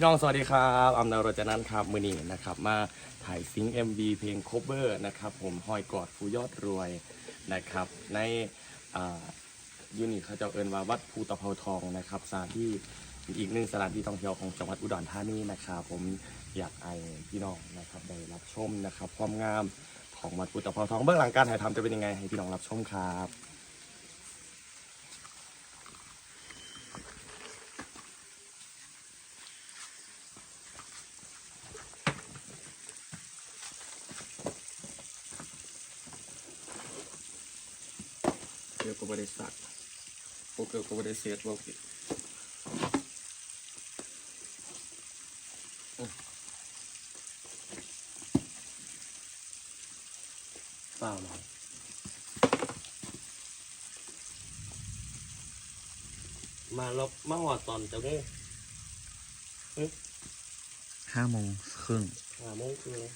พี่น้องสวัสดีครับอัมนารจนันท์ครับมือนี้นะครับ มาถ่ายซิงค์ MV เพลง cover นะครับ ผมหอยกอดฟูยอดรวยนะครับ ในยูนิตเขาจะเอินว่าวัดภูตะเภาทองนะครับสถานที่อีกหนึ่งสถานที่ท่องเที่ยวของจังหวัดอุดรธานีนะครับผมอยากให้พี่น้องนะครับได้รับชมนะครับ ความงามของวัดภูตะเภาทองเบื้องหลังการถ่ายทำจะเป็นยังไงให้พี่น้องรับชมครับ กี่ยวกับบริษัทโอเกี่ยวกับบริษัทว่าผิดเปล่าหรอกมาลบมาหอดตอนจะได้ห้าโมงครึ่งหาโมงคืออะไร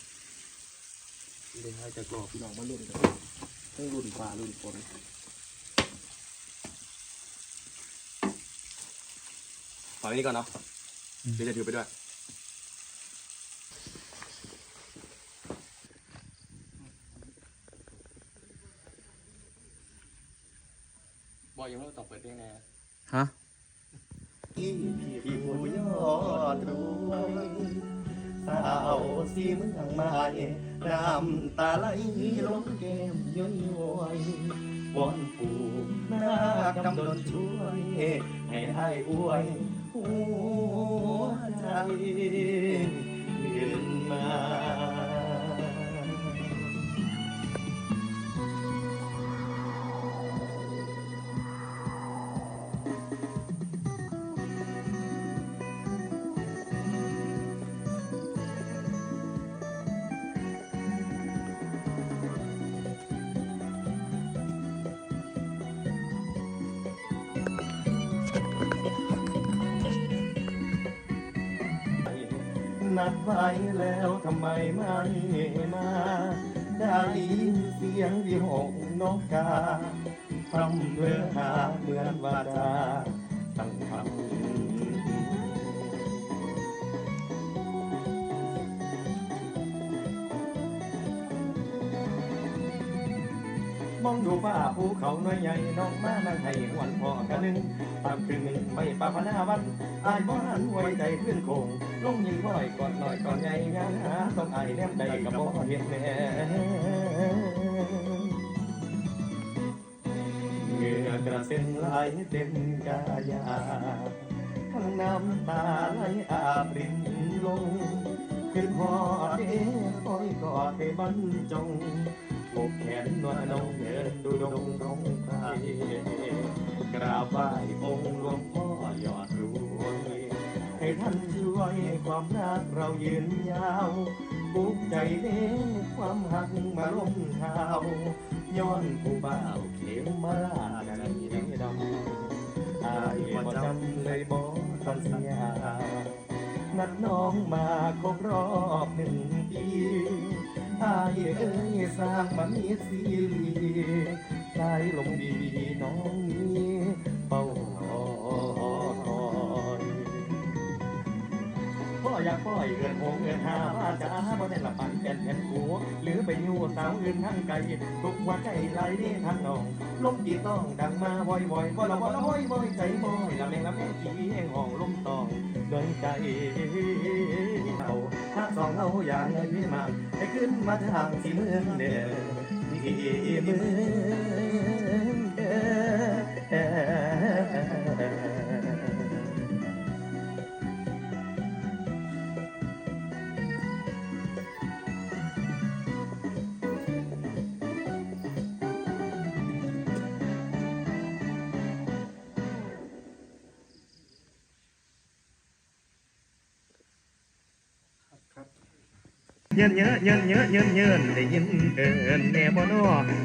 เดี๋ยวให้จะกรอบพี่น้องมาลุ่นกันต้องรุ่นฟ้ารุ่นฝน ขออันนี้ก่อนเนาะเดี๋ยวจะถือไปด้วย บอกยังไม่ต้องเปิดเพลงแน่ฮะพี่พี่ผู้ยอดรวยสาวสีเมืองไม้น้ำตาไหลลงแก้มย้อยย้อยวอนปู่นากำดนช่วย ให้ได้อวย หัวใจขึ้นมา นัดไว้แล้วทำไมไม่มาได้ยินเสียงที่หงนกกาพร่ำเพื่อหาเหมือนว่าจะตั้งคำมองดูฟ้าภูเขาน้อยใหญ่น้องมานั่งให้หวนพอกันหนึ่ง ตามคืนหนึ่งไม่ปาพนาวันอายบ้านไว้ใจเพื่อนคงลงยิงบ่อยก่อนหน่อยก่อนใหญ่งานหาต้องอายแนมใดกับบ่เห็นแน่เงือกระเซ็นไหลเต็มกายาทั้งน้ำตาไหลอาบรินลงขึ้นหอดเอ้คอยกอดให้บรรจง ปกแขนนวลนงเดินดูดงดงไปกราบไหว้องค์หลวงพ่อยอดรวยให้ท่านช่วยความรักเรายืนยาวบุกใจเด้ความหักมาล้มเท้าย้อนผู้บ่าวเข็มมาราดในดำอายบ่จำเลยบ่ทันสัญญา นัดน้องมาครบรอบหนึ่งปีอายเอ้ยสร้างมันมีสีได้ลงดีน้องนี้เป้าคอยพ่ออยากพ่อยเกินหงเกินหาว่าจ้าบ่ได้ละปันแก่นแผ่นหัวหรือไปอยู่สาวอื่นทั้งไกลทุกวันใจไหลนี่ทางน้องลมจีต้องดังมาบ่อยบ่อยบ่ละบ่ละบ่อยบ่อยใจบ่อยละแมงละแมงขี้แห่งห้องลมตอง ด้วงใจเอาถ้าสองเอาอย่างไรพี่มาให้ขึ้นมาทางที่เมืองเดิมที่เมืองเดิม เยินเยอะเยินเยอะเยินเยินได้ยินเอินแน่บ่นอ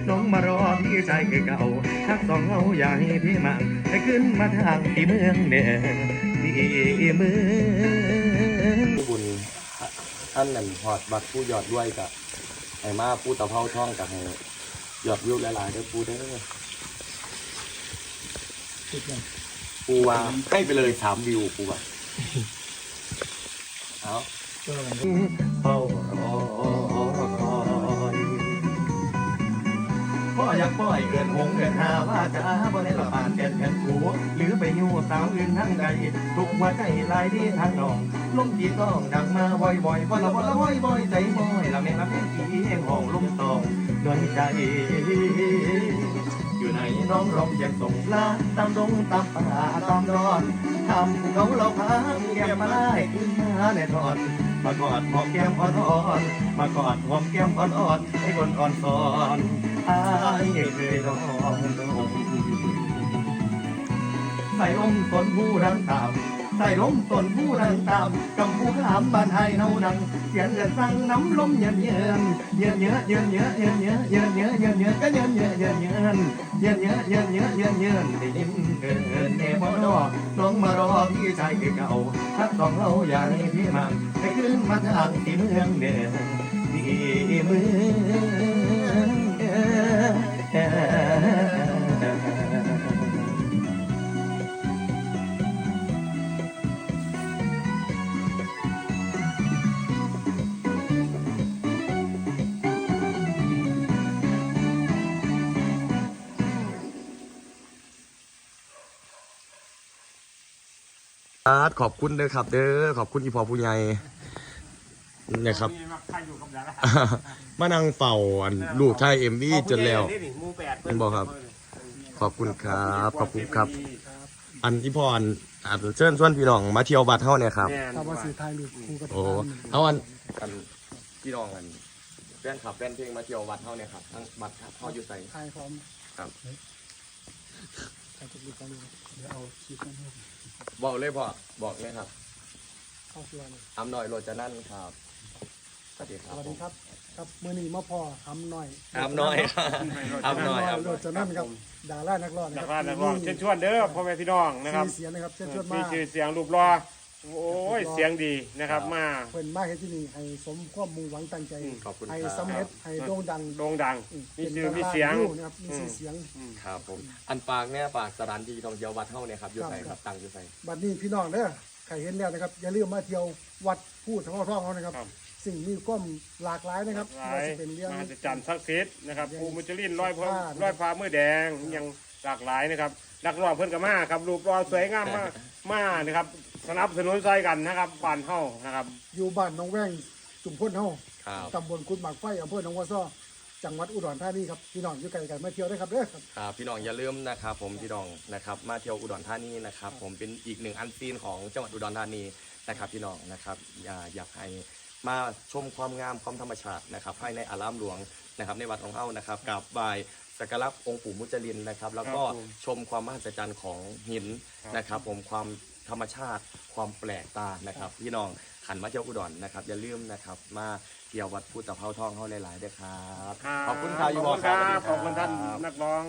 น้องมารอพี่ชายคือเก่าทักสองเอาอย่าให้พี่มังให้ขึ้นมาทางที่เมืองเด้อที่เมืองผู้บุญท่านนั่นหอดบัตรผู้ยอดด้วยกับไอ้มาผู้ตะเภาท่องกับให้ยอดวิวหลายๆเด้อปูเด้อปูว่าให้ไปเลยสามวิวปูว่าเอาเพ่ออยากปล่อยเกินหงเกินหาว่าจะบ่ได้ละบานแก่นแผ่นหัวหรือไปอยู่สาวอื่นทั้งใดทุกหัวใจลายดีทางน้องลมจีต้องดังมาบ่อยๆบ่ละบ่ละบ่อยบ่อยใจบ่อยละแม่ละแม่ผีเองห้องลมตองด้วยใจอยู่ในน้องรมยังส่งลาตามดงตามป่าตามดอนทำภูเขาเราพาแก้มมาไล่ขึ้นมาในทอนมากอดหอมแก้มอ่อนๆมากอดหอมแก้มอ่อนๆให้คนอ่อนสอน อายเคยรองใส่ลมต้นผู้รังตามใส่ลมต้นผู้รังตามกำผู้ขามบ้านไทยเนาดังเสียงเดือดสั่งน้ำลมเย็นเย็นเย็นเยอะเย็นเยอะเย็นเยอะเย็นเยอะเย็นเยอะก็เย็นเยอะเย็นเย็นเย็นเยอะเย็นเยอะเย็นเย็นได้ยินเกินเนบอนอน้องมารอพี่ชายคือเก่าทักสองเราอย่าให้พี่มันให้ขึ้นมาทางที่เมืองเดิมที่เมือง ขอบคุณเด้อครับ เด้อขอบคุณอีพอผู้ใหญ่ นี่ยครับมานั่งเฝ้าอันลูกชายเอ็มวีจนแล้วผมบอกครับ ขอบคุณครับ ขอบคุณครับ อันที่พรอาจจะเชิญชวนพี่น้องมาเที่ยวบัดเฮาเนี่ยครับถ้าว่าสีไทยหรือครูกับโอ้เอาอันอันพี่น้องอันแฟนขับแฟนเพลงมาเที่ยววัดเฮาเนี่ยครับทั้งบัดเฮาอยู่ใส่ไทยพร้อมครับใครจะดูกันดูเดี๋ยวเอาคลิปนั้นให้บอกเลยพ่อบอกเลยครับเข้าตัวเลยอำหน่อยโรจนันท์ครับ สวัสดีคสรับวัสดีครับครับมือนี้มาพอทำหน่อยอำหน่อยอำหน่อยอำหโรน่อยจนั่นครับดารานักร้องนะนัคกรับร้องนักร้องเชิญชวนเด้อพ่อแม่พี่น้องนะครับมีเสียงนะครับเชิญชวนมีมาชื่อเสียงรูปรอโอ้ยเสียงดีนะครับมาเพิ่นมาเฮ็ดที่นี่ให้สมความมุ่งหวังตั้งใจขอบคุณให้ครับสำเร็จให้โด่งดังโด่งดังอืมีเป็นชื่อดารามีเสียงอยู่นะครับมีชื่อเสียงครับผมอันปากเนี่ยปากสถานที่ท่องเที่ยววัดเฮาเนี่ยครับอยู่ใส่ครับตั้งอยู่ใส่บัดนี้พี่น้องเด้อ ใครเห็นแล้วนะครับ อย่าลืมมาเที่ยววัดพูดท้องท่องเขานะครับ ครับ สิ่งมีความหลากหลายนะครับหลาว่ายจะเป็นเรื่อง มหัศจรรย์ศักดิ์สิทธิ์นะครับภูมิจรินร้อยพระผ้านะครับ ร้อยฟ้ามือแดงยังหลากหลายนะครับนักร้องเพิ่นก็มาครับรูปรอสวยงามมากมานะครับสนับสนุนใจกันนะครับบ้านเฮานะครับ อยู่บ้านหน้องแว้งจุ่มพ้นเฮาครับ ตำบลกุดหมากไฟอำเภอหนองวัวซ้อ จังหวัดอุดรธานีครับพี่น้องอยู่ไกลกันมาเที่ยวได้ครับเด้อครับ ครับพี่น้องอย่าลืมนะครับผมพี่น้องนะครับมาเที่ยวอุดรธานีนะครับผมเป็นอีกหนึ่งอันซีนของจังหวัดอุดรธานีนะครับพี่น้องนะครับอยากอยากให้มาชมความงามความธรรมชาตินะครับภายในอารามหลวงนะครับในวัดของเฮานะครับกับไหว้สักการะองค์ปู่มุจลินนะครับ แล้วก็ครับผมชมความมหัศจรรย์ของหินนะครับ ผมความธรรมชาติความแปลกตานะครับ พี่น้อง ขันมาเที่ยวอุดรนะครับ อย่าลืมนะครับ มาเที่ยววัดพุทธเผาทองเฮาหลายๆเด้อครับ ขอบคุณครับอยู่บ่ขอบสวัสดีขอบคุณท่านรับนักร้อง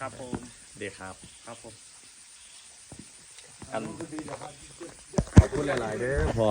ครับผมเด็กครับ ครับผมอันขอบคุณหลาย ๆ เด้อพ่อ